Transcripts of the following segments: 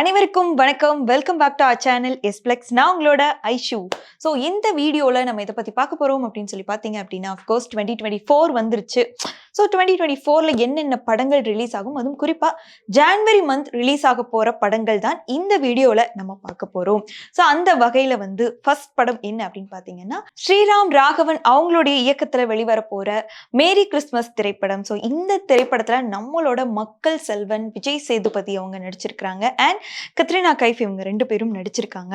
அனைவருக்கும் வணக்கம். Welcome back to our channel எஸ்பிளெக்ஸ் நான் உங்களோட ஐஷு. ஸோ இந்த வீடியோவில் நம்ம இதை பற்றி பார்க்க போகிறோம் அப்படின்னு சொல்லி பார்த்தீங்க அப்படின்னா of course twenty twenty four வந்துருச்சு. ஸோ டுவெண்ட்டி டுவெண்ட்டி ஃபோரில் என்னென்ன படங்கள் ரிலீஸ் ஆகும்? அதுவும் குறிப்பாக ஜான்வரி மந்த் ரிலீஸ் ஆக போகிற படங்கள் தான் இந்த வீடியோவில் நம்ம பார்க்க போகிறோம் ஸோ அந்த வகையில் வந்து ஃபர்ஸ்ட் படம் என்ன அப்படின்னு பார்த்தீங்கன்னா ஸ்ரீராம் ராகவன் அவங்களுடைய இயக்கத்தில் வெளிவர போகிற மேரி கிறிஸ்மஸ் திரைப்படம். ஸோ இந்த திரைப்படத்தில் நம்மளோட மக்கள் செல்வன் விஜய் சேதுபதி அவங்க நடிச்சிருக்கிறாங்க அண்ட் கத்ரினா கைஃப் இவங்க ரெண்டு பேரும் நடிச்சிருக்காங்க.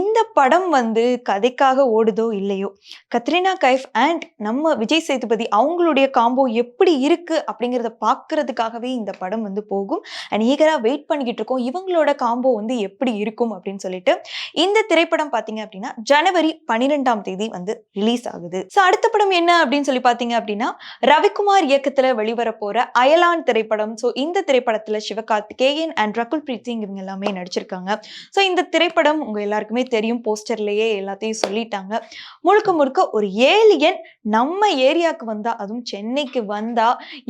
இந்த படம் வந்து கதைக்காக ஓடுதோ இல்லையோ? கத்ரினா கைஃப் அண்ட் நம்ம விஜய் சேதுபதி அவங்களுடைய காம்போ எப்படி இருக்கு அப்படிங்கிறத பார்க்கறதுக்காகவே இந்த படம் வந்து போகும். அண்ட் ஈகராக வெயிட் பண்ணிக்கிட்டு இருக்கோம். இவங்களோட காம்போ வந்து எப்படி இருக்கும் அப்படின்னு சொல்லிட்டு இந்த திரைப்படம் பார்த்தீங்க அப்படின்னா ஜனவரி பன்னிரெண்டாம் தேதி வந்து ரிலீஸ் ஆகுது. ஸோ அடுத்த படம் என்ன அப்படின்னு சொல்லி பார்த்தீங்க அப்படின்னா ரவிக்குமார் இயக்கத்தில் வெளிவர போற அயலான் திரைப்படம். ஸோ இந்த திரைப்படத்தில் என் அண்ட் ரகுல் பிரீத் சிங் இவங்க எல்லாமே நடிச்சிருக்காங்க. ஸோ இந்த திரைப்படம் உங்க எல்லாருக்குமே தெரியும். போஸ்டர்லயே எல்லாத்தையும் சொல்லிட்டாங்க. முழுக்க முழுக்க ஒரு ஏலியன் நம்ம ஏரியாவுக்கு வந்தா அதுவும் சென்னைக்கு வந்தா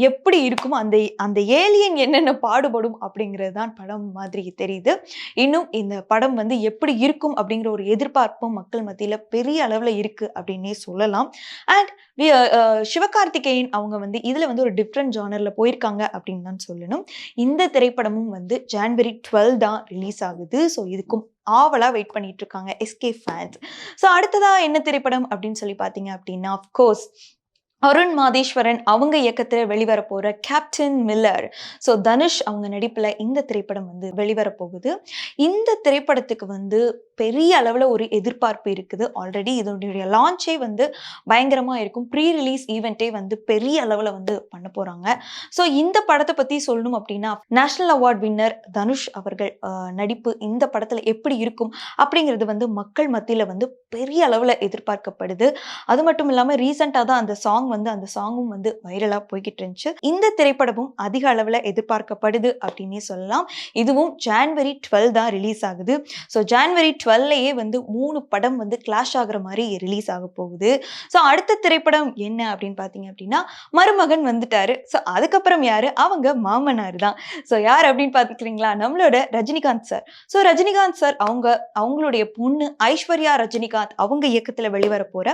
எப்படி இருக்கும் அந்த அந்த ஏலியன் என்னென்ன பாடுபடும் அப்படிங்கிறது தான் படம் மாதிரி தெரியுது. இன்னும் இந்த படம் வந்து எப்படி இருக்கும் அப்படிங்கிற ஒரு எதிர்பார்ப்பும் மக்கள் மத்தியில பெரிய அளவுல இருக்கு அப்படின்னே சொல்லலாம். அண்ட் uh, uh, சிவகார்த்திகேயன் அவங்க வந்து இதுல வந்து ஒரு டிஃப்ரெண்ட் ஜானர்ல போயிருக்காங்க அப்படின்னு தான் சொல்லணும். இந்த திரைப்படமும் வந்து ஜான்வரி டுவெல் தான் ரிலீஸ் ஆகுது. ஸோ இதுக்கும் ஆவலா வெயிட் பண்ணிட்டு இருக்காங்க. எஸ்கே ஃபேன்ஸ் ஸோ அடுத்ததா என்ன திரைப்படம் அப்படின்னு சொல்லி பார்த்தீங்க அப்படின்னா அஃப்கோர்ஸ் அருண் மாதேஸ்வரன் அவங்க இயக்கத்தில் வெளிவர போகிற கேப்டன் மில்லர் ஸோ தனுஷ் அவங்க நடிப்பில் இந்த திரைப்படம் வந்து வெளிவர போகுது. இந்த திரைப்படத்துக்கு வந்து பெரிய அளவில் ஒரு எதிர்பார்ப்பு இருக்குது. ஆல்ரெடி இதனுடைய லான்ச்சே வந்து பயங்கரமாக இருக்கும். ப்ரீ ரிலீஸ் ஈவெண்ட்டே வந்து பெரிய அளவில் வந்து பண்ண போகிறாங்க ஸோ இந்த படத்தை பற்றி சொல்லணும் அப்படின்னா நேஷனல் அவார்ட் வின்னர் தனுஷ் அவர்கள் நடிப்பு இந்த படத்தில் எப்படி இருக்கும் அப்படிங்கிறது வந்து மக்கள் மத்தியில் வந்து பெரிய அளவில் எதிர்பார்க்கப்படுது. அது மட்டும் இல்லாமல் ரீசெண்டாக தான் அந்த சாங் வந்து அந்த சாங்கும் வந்து வைரலாக போய்கிட்டு இருந்துச்சு இந்த திரைப்படமும் அதிக அளவில் எதிர்பார்க்கப்படுது அப்படின்னே சொல்லலாம். இதுவும் ஜான்வரி டுவெல் தான் ரிலீஸ் ஆகுது. ஸோ ஜான்வரி டுவெல்லையே வந்து மூணு படம் வந்து கிளாஷ் ஆகுற மாதிரி ரிலீஸ் ஆக போகுது. ஸோ அடுத்த திரைப்படம் என்ன அப்படின்னு பார்த்தீங்க அப்படின்னா மருமகன் வந்துட்டாரு. ஸோ அதுக்கப்புறம் யாரு? அவங்க மாமனார் தான். ஸோ யார் அப்படின்னு பார்த்துக்கிறீங்களா? நம்மளோட Rajinikanth sir so Rajinikanth sir அவங்க அவங்களுடைய பொண்ணு ஐஸ்வர்யா ரஜினிகாந்த் அவங்க இயக்கத்தில் வெளிவர போற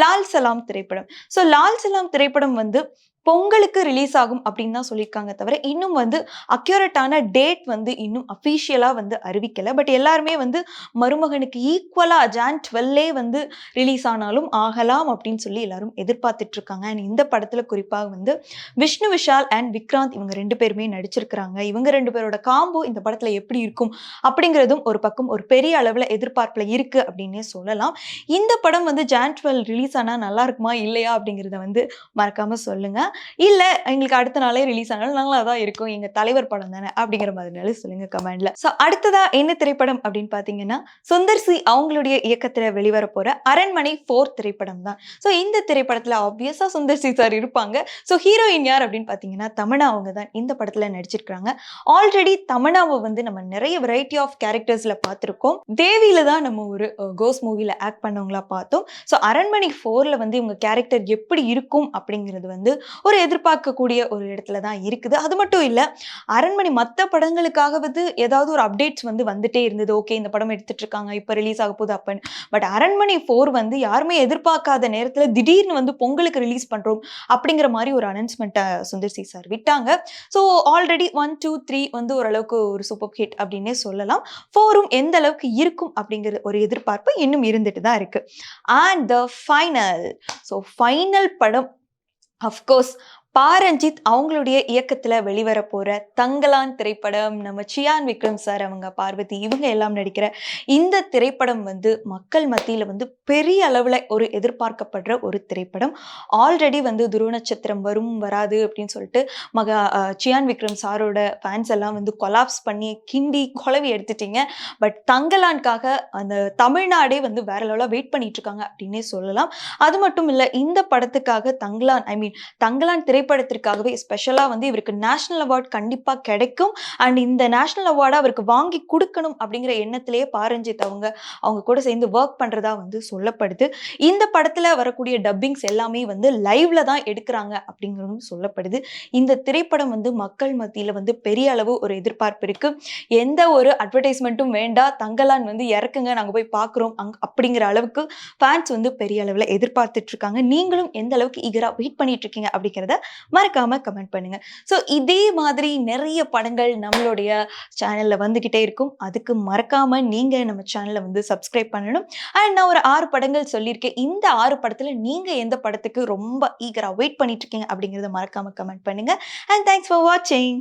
லால் சலாம் திரைப்படம். ஸோ லால் சலாம் திரைப்படம் வந்து பொங்கலுக்கு ரிலீஸ் ஆகும் அப்படின்னு தான் சொல்லியிருக்காங்க தவிர இன்னும் வந்து அக்யூரட்டான டேட் வந்து இன்னும் அஃபீஷியலாக வந்து அறிவிக்கலை. பட் எல்லாருமே வந்து மருமகனுக்கு ஈக்குவலாக ஜான் டுவெல்லே வந்து ரிலீஸ் ஆனாலும் ஆகலாம் அப்படின்னு சொல்லி எல்லாரும் எதிர்பார்த்துட்டு இருக்காங்க. அண்ட் இந்த படத்தில் குறிப்பாக வந்து விஷ்ணு விஷால் அண்ட் விக்ராந்த் இவங்க ரெண்டு பேருமே நடிச்சிருக்கிறாங்க. இவங்க ரெண்டு பேரோட காம்போ இந்த படத்தில் எப்படி இருக்கும் அப்படிங்கிறதும் ஒரு பக்கம் ஒரு பெரிய அளவில் எதிர்பார்ப்பில் இருக்குது அப்படின்னே சொல்லலாம். இந்த படம் வந்து ஜான் டுவெல் ரிலீஸ் ஆனால் நல்லா இருக்குமா இல்லையா அப்படிங்கிறத வந்து மறக்காமல் சொல்லுங்கள் இல்லை எங்களுக்கு அடுத்த நாளே ரிலீஸ் ஆனாலும் நாங்களாக தான் இருக்கும். எங்கள் தலைவர் படம் தானே அப்படிங்கிற மாதிரினாலும் சொல்லுங்க கமெண்ட்ல ஸோ அடுத்ததா என்ன திரைப்படம் அப்படின்னு பார்த்தீங்கன்னா சுந்தர் சி அவங்களுடைய இயக்கத்தில் வெளிவர போகிற அரண்மனை ஃபோர் திரைப்படம் தான். ஸோ இந்த திரைப்படத்தில் ஆப்வியஸாக சுந்தர் சி சார் இருப்பாங்க. ஸோ ஹீரோயின் யார் அப்படின்னு பார்த்தீங்கன்னா தமனா அவங்க தான் இந்த படத்தில் நடிச்சிருக்கிறாங்க ஆல்ரெடி தமனாவை வந்து நம்ம நிறைய வெரைட்டி ஆஃப் கேரக்டர்ஸில் பார்த்துருக்கோம் தேவியில தான் நம்ம ஒரு கோஸ் மூவியில் ஆக்ட் பண்ணவங்களா பார்த்தோம். ஸோ அரண்மனை ஃபோரில் வந்து இவங்க கேரக்டர் எப்படி இருக்கும் அப்படிங்கிறது வந்து ஒரு எதிர்பார்க்கக்கூடிய ஒரு இடத்துல தான் இருக்குது. அது மட்டும் இல்லை அரண்மனை மற்ற படங்களுக்காக வந்து ஏதாவது ஒரு அப்டேட்ஸ் வந்து வந்துட்டே இருந்தது. ஓகே இந்த படம் எடுத்துட்டு இருக்காங்க இப்போ ரிலீஸ் ஆக போகுது அப்பன்னு பட் அரண்மனை ஃபோர் வந்து யாருமே எதிர்பார்க்காத நேரத்தில் திடீர்னு வந்து பொங்கலுக்கு ரிலீஸ் பண்ணுறோம் அப்படிங்கிற மாதிரி ஒரு அனௌன்ஸ்மெண்ட்டை சுந்தர் சி சார் விட்டாங்க. So already one two three வந்து ஓரளவுக்கு ஒரு சூப்பர் ஹிட் அப்படின்னே சொல்லலாம். ஃபோரும் எந்த அளவுக்கு இருக்கும் அப்படிங்கிற ஒரு எதிர்பார்ப்பு இன்னும் இருந்துட்டு தான் இருக்கு. And the final so final படம் அஃப்கோர்ஸ் பாரஞ்சித் அவங்களுடைய இயக்கத்தில் வெளிவர போகிற தங்கலான் திரைப்படம் நம்ம சியான் விக்ரம் சார் அவங்க பார்வதி இவங்க எல்லாம் நடிக்கிற இந்த திரைப்படம் வந்து மக்கள் மத்தியில் வந்து பெரிய அளவில் ஒரு எதிர்பார்க்கப்படுற ஒரு திரைப்படம். ஆல்ரெடி வந்து துருவ நட்சத்திரம் வரும் வராது அப்படின்னு சொல்லிட்டு மக சியான் விக்ரம் சாரோட ஃபேன்ஸ் எல்லாம் வந்து கொலாப்ஸ் பண்ணி கிண்டி குழவி எடுத்துட்டீங்க. பட் தங்கலான்காக அந்த தமிழ்நாடே வந்து வேற லெவலாக வெயிட் பண்ணிட்டு இருக்காங்க அப்படின்னே சொல்லலாம். அது மட்டும் இல்லை இந்த படத்துக்காக தங்கலான் ஐ மீன் தங்கலான் திரை திரைப்படத்திற்காகவே ஸ்பெஷலாக வந்து இவருக்கு நேஷனல் அவார்ட் கண்டிப்பாக கிடைக்கும். அண்ட் இந்த நேஷனல் அவார்டை அவருக்கு வாங்கி கொடுக்கணும் அப்படிங்கிற எண்ணத்திலேயே பாரஞ்சித் அவங்க அவங்க கூட சேர்ந்து ஒர்க் பண்ணுறதா வந்து சொல்லப்படுது. இந்த படத்தில் வரக்கூடிய டப்பிங்ஸ் எல்லாமே வந்து லைவ்ல தான் எடுக்கிறாங்க அப்படிங்கிறதும் சொல்லப்படுது. இந்த திரைப்படம் வந்து மக்கள் மத்தியில் வந்து பெரிய அளவு ஒரு எதிர்பார்ப்பு இருக்கு. எந்த ஒரு அட்வர்டைஸ்மெண்ட்டும் வேண்டாம் தங்கலான் வந்து இறக்குங்க நாங்கள் போய் பார்க்குறோம் அங் அப்படிங்கிற அளவுக்கு ஃபேன்ஸ் வந்து பெரிய அளவில் எதிர்பார்த்துட்டு இருக்காங்க. நீங்களும் எந்த அளவுக்கு ஈகராக வெயிட் பண்ணிட்டு இருக்கீங்க அப்படிங்கிறத மறக்காம கமெண்ட் பண்ணுங்க. ஸோ இதே மாதிரி நிறைய படங்கள் நம்மளுடைய சேனல்ல வந்துகிட்டே இருக்கும். அதுக்கு மறக்காம நீங்க நம்ம சேனலை வந்து சப்ஸ்கிரைப் பண்ணணும். அண்ட் நான் ஒரு ஆறு படங்கள் சொல்லியிருக்கேன். இந்த ஆறு படத்துல நீங்க எந்த படத்துக்கு ரொம்ப ஈகரா வெயிட் பண்ணிட்டு இருக்கீங்க அப்படிங்கிறத மறக்காம கமெண்ட் பண்ணுங்க. அண்ட் தேங்க்ஸ் ஃபார் வாட்சிங்